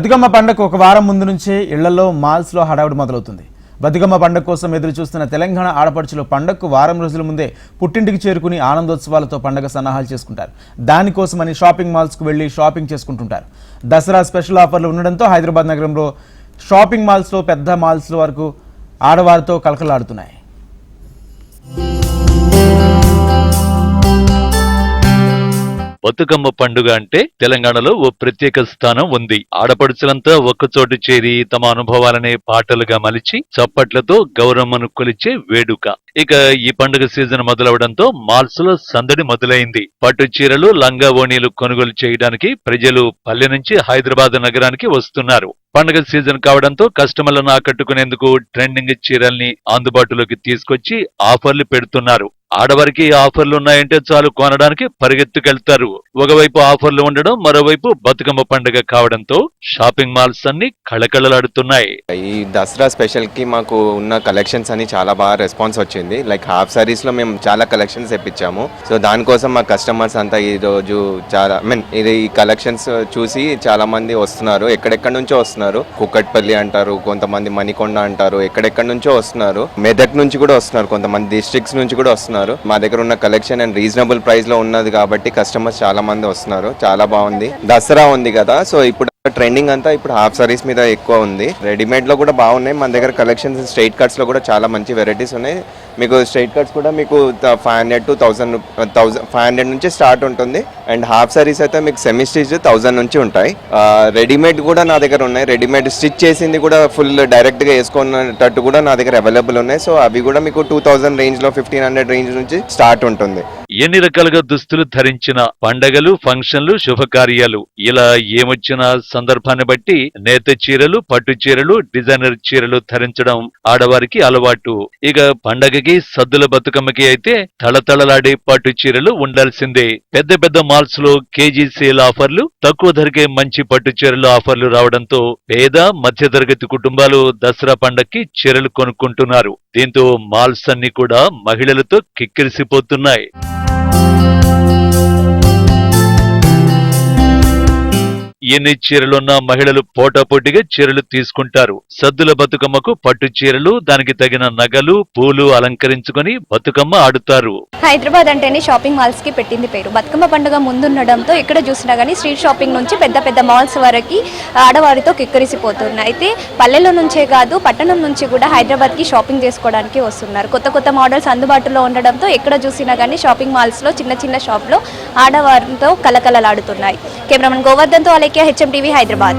బతుకమ్మ పండుగ ఒక వారం ముందు నుంచే ఇళ్ళలో మాల్స్లో హడావుడి మొదలవుతుంది. బతుకమ్మ పండుగ కోసం ఎదురు చూస్తున్న తెలంగాణ ఆడపడుచులు పండగకు వారం రోజుల ముందే పుట్టింటికి చేరుకుని ఆనందోత్సవాలతో పండగ సన్నాహాలు చేసుకుంటారు. దానికోసమని షాపింగ్ మాల్స్కు వెళ్ళి షాపింగ్ చేసుకుంటుంటారు. దసరా స్పెషల్ ఆఫర్లు ఉండడంతో హైదరాబాద్ నగరంలో షాపింగ్ మాల్స్లో పెద్ద మాల్స్ వరకు ఆడవారితో కలకలాడుతున్నాయి బతుకమ్మ పండుగ అంటే తెలంగాణలో ఓ ప్రత్యేక స్థానం ఉంది. ఆడపడుచులంతా ఒక్కచోటు చేరి తమ అనుభవాలనే పాటలుగా మలిచి చప్పట్లతో గౌరమ్మను కొలిచే వేడుక. ఇక ఈ పండుగ సీజన్ మొదలవడంతో మాల్స్లో సందడి మొదలైంది. పట్టు చీరలు లంగా ఓణీలు కొనుగోలు చేయడానికి ప్రజలు పల్లె నుంచి హైదరాబాద్ నగరానికి వస్తున్నారు. పండుగ సీజన్ కావడంతో కస్టమర్లను ఆకట్టుకునేందుకు ట్రెండింగ్ చీరల్ని అందుబాటులోకి తీసుకొచ్చి ఆఫర్లు పెడుతున్నారు. ఆడవారికి ఆఫర్లు ఉన్నాయంటే చాలు కొనడానికి పరిగెత్తుకెళ్తారు. ఒకవైపు ఆఫర్లు ఉండడం మరోవైపు బతుకమ్మ పండుగ కావడంతో షాపింగ్ మాల్స్ అన్ని కళకళలాడుతున్నాయి. ఈ దసరా స్పెషల్కి మాకు ఉన్న కలెక్షన్స్ అని చాలా బాగా రెస్పాన్స్ వచ్చింది. లైక్ హాఫ్ సారీస్లో మేము చాలా కలెక్షన్స్ తెప్పించాము. సో దానికోసం మా కస్టమర్స్ అంతా ఈ రోజు చాలా మీన్ ఇది ఈ కలెక్షన్స్ చూసి చాలా మంది వస్తున్నారు. ఎక్కడెక్కడ నుంచో వస్తున్నారు. కుక్కట్పల్లి అంటారు కొంతమంది మణికొండ అంటారు ఎక్కడెక్కడ నుంచో వస్తున్నారు. మెదక్ నుంచి కూడా వస్తున్నారు కొంతమంది డిస్ట్రిక్ట్స్ నుంచి కూడా వస్తున్నారు. మా దగ్గర ఉన్న కలెక్షన్ అండ్ రీజనబుల్ ప్రైస్లో ఉన్నది కాబట్టి కస్టమర్స్ చాలా మంది వస్తున్నారు. చాలా బాగుంది. దసరా ఉంది కదా సో ఇప్పుడు ట్రెండింగ్ అంతా ఇప్పుడు హాఫ్ సారీస్ మీద ఎక్కువ ఉంది. రెడీమేడ్లో కూడా బాగున్నాయి. మన దగ్గర కలెక్షన్స్ స్ట్రైట్ కట్స్లో కూడా చాలా మంచి వెరైటీస్ ఉన్నాయి. మీకు స్ట్రైట్ కట్స్ కూడా మీకు five hundred to thousand thousand five hundred నుంచి స్టార్ట్ ఉంటుంది. అండ్ హాఫ్ సారీస్ అయితే మీకు సెమీ స్టిచ్ థౌసండ్ నుంచి ఉంటాయి. Uh, రెడీమేడ్ కూడా నా దగ్గర ఉన్నాయి. రెడీమేడ్ స్టిచ్ చేసింది కూడా ఫుల్ డైరెక్ట్గా వేసుకున్నట్టు కూడా నా దగ్గర అవైలబుల్ ఉన్నాయి. సో అవి కూడా మీకు టూ థౌసండ్ రేంజ్లో ఫిఫ్టీన్ హండ్రెడ్ రేంజ్ నుంచి స్టార్ట్ ఉంటుంది. ఎన్ని రకాలుగా దుస్తులు ధరించిన పండగలు ఫంక్షన్లు శుభకార్యాలు? ఇలా ఏమొచ్చిన సందర్భాన్ని బట్టి నేత చీరలు పట్టు చీరలు డిజైనర్ చీరలు ధరించడం ఆడవారికి అలవాటు. ఇక పండగకి సద్దుల బతుకమ్మకి అయితే తళతళలాడే పట్టు చీరలు ఉండాల్సిందే. పెద్ద పెద్ద మాల్స్లో కేజీ సేల్ ఆఫర్లు తక్కువ ధరకే మంచి పట్టు చీరలు ఆఫర్లు రావడంతో పేద మధ్యతరగతి కుటుంబాలు దసరా పండక్కి చీరలు కొనుక్కుంటున్నారు. దీంతో మాల్స్ అన్ని కూడా మహిళలతో కిక్కిరిసిపోతున్నాయి. ఎన్ని చీరలున్నా మహిళలు పోటాపోటీగా చీరలు తీసుకుంటారు. సద్దుల బతుకమ్మకు పట్టు చీరలు దానికి తగిన నగలు పూలు అలంకరించుకొని బతుకమ్మ ఆడుతారు. హైదరాబాద్ అంటేనే షాపింగ్ మాల్స్కి పెట్టింది పేరు. బతుకమ్మ పండుగ ముందుండడంతో ఎక్కడ చూసినా కానీ స్ట్రీట్ షాపింగ్ నుంచి పెద్ద పెద్ద మాల్స్ వరకు ఆడవారితో కిక్కరిసిపోతున్నాయి అయితే పల్లెల నుంచే కాదు పట్టణం నుంచి కూడా హైదరాబాద్కి షాపింగ్ చేసుకోవడానికి వస్తున్నారు. కొత్త కొత్త మోడల్స్ అందుబాటులో ఉండడంతో ఎక్కడ చూసినా కానీ షాపింగ్ మాల్స్లో చిన్న చిన్న షాప్లో ఆడవారితో కలకలలాడుతున్నాయి కెమెరామెన్ గోవర్ధన్తో అలేఖ్య టీవీ హైదరాబాద్